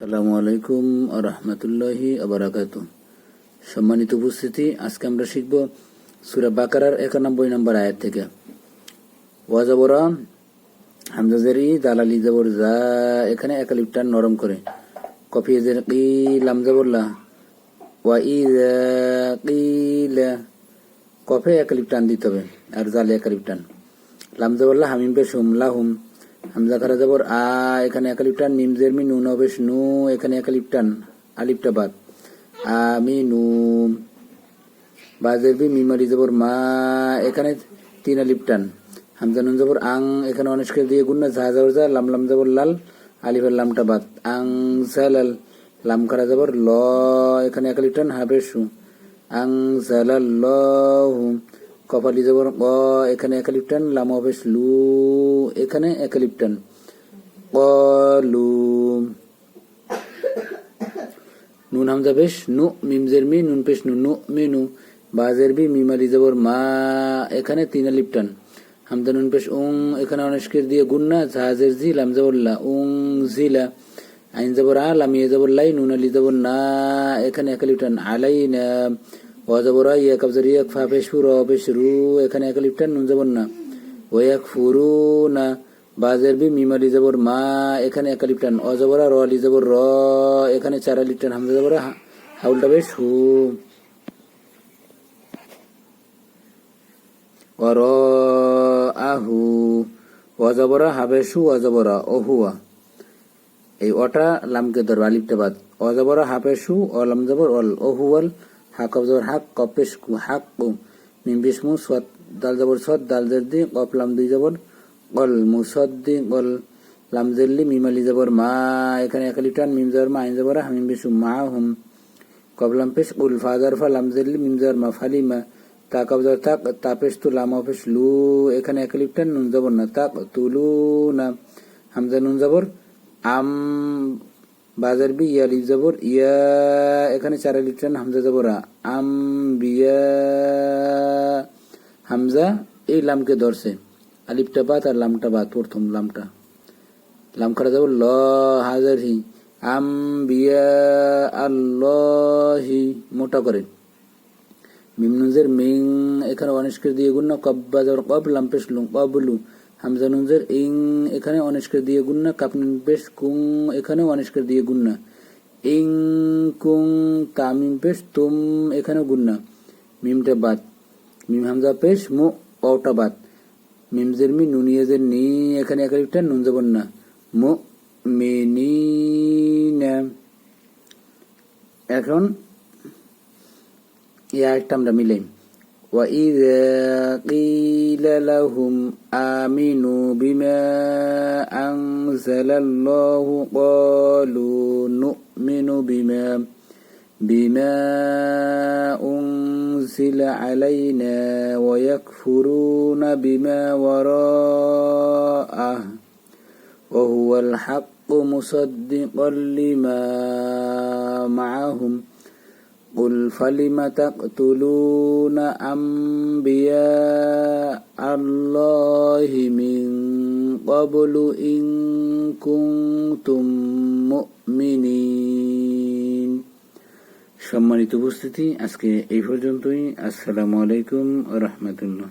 আসসালামু আলাইকুম রহমতুল্লাহি আবরাকাত সম্মানিত উপস্থিতি, আজকে আমরা শিখব সুরা বাকারার একানব্বই নম্বর আয়াত থেকে। ওয়াজাবরা হামজাজারি দালালি জবর, যা এখানে একালিপটান নরম করে। কফি কি লাম জবরলা ওয়া ই কফে একালিপটান দিতে হবে, আর জালে একালিপটান লাম জবরলা হামিম বেশুম লাহুম। হামজা খারা যাবর আ, এখানে একালিপটান মিম জেরমি নুন অবেশ নু, এখানে একালিপটান আলিপটা বাদ। আমি নু বাজের বি মিমারি যাবর মা, এখানে তিন আলিপটান হামজা নুন যাবর আং, এখানে অনেস্কের দিয়ে গুণ না, ঝা যাবর যা লাম লাম যাবর লাল, আলিফের লামটা বাদ। আং জালাল লাম খারা যাবর ল, এখানে একালিপটান হাবেশু আং জালাল ল কপালি যাবর ক এখানে একালিপটান, লাম অবেশ লু, এখানে একালিপটান। কলু নুন হামজা পেশ নু মিমজের মি, নুন পেশ নু নু মিনু বাজের বি মিমালি যাবর মা, এখানে তিন আলিপটান। হামজা নুন পেশ, উং, এখানে অনেস্কের দিয়ে গুন্না জাহাজের জি, লাম যাবরলা উং জিলা আইন যাবর আ লামিয়ে যাবর লাই, নুন আলি যাবর না, এখানে একালিপটান। আলাই না ওয়াজাবরা ইয়া কাবজার ইয়াক ফা পেশ ফু র পেশ রু এখানে একালিপটান নুন যাবর না ওয়াক ফুরু না বাজের বি মিমালি যাবর মা এখানে একালিপটান অজবরা র আলি যাবর র এখানে চার আলিপটান হামজা যাবরা হাউলটা বেশ হু অর আহু অজবরা হাবেশু অজবরা অহুয়া এই অটা লামকে ধরবে আলিপটা বাদ। অজবরা হাফেশু অলাম যাবর অল অহুয়াল জবর হাক, কপেশ কু হাক কু মিম বিসমু সৎ, দাল যাবর সৎ, দাল জেরদি কপ লাম দুই যাবর কল মুসদ্দি কল লাম জেরলি মিমালি যাবর মা। এখানে একালিটান মিম যাবর মা, আইন যাবর হামিম বিসু মা, হুম। কবলাম পেশ, উল ফাজার ফা, লাম জেরলি মিম যাবর মা ফালি মা। তা কবজার তাক তাপেশ তু লাম অফেশ লু। এখানে একালিপটান নুন যাবর না, তাক তুলু না। হামজা নুন যাবর আম বাজার বি ইয়া লিফ যাবর ইয়া, এখানে চার লিটার হামজা যাবর আম বিয়া হামজা, এই লামকে ধরছে। আলিফটা বাদ আর লামটা বাদ, প্রথম লামটা লাম খারা যাবর ল হাজার হি আম বিয়া আল্লাহি, মোটা করে। মিমনুজের মিং, এখানে অনিষ্কের দিয়ে গুণ কব্বা যাবর কব লাম পেশ কবলু হামজা নুনজের ইং এখানে অনিষ্কের দিয়ে গুন্না কাপনিন পেশ কুং এখানে অনিষ্কের দিয়ে গুন্না। ইং কুং তামিম পেশ তুম এখানে গুন্না। মিমটা বাদ। মিম হামজা পেশ মু অটা বাদ। মিমজের মি নুনিয়েজের নি এখানে একালিপটা নুন যাবন না। মু মিনি এখন এই আরেকটা আমরা মিলাই। وإذا قيل لهم آمنوا بما أنزل الله قالوا نؤمن بما بما أنزل علينا ويكفرون بما وراءه وهو الحق مصدقا لما معهم قل فلم تقتلون أنبياء الله من قبل إن كنتم مؤمنين সম্মানিত উপস্থিতি আজকে এই পর্যন্তই আসসালামু আলাইকুম রহমতুল্লাহ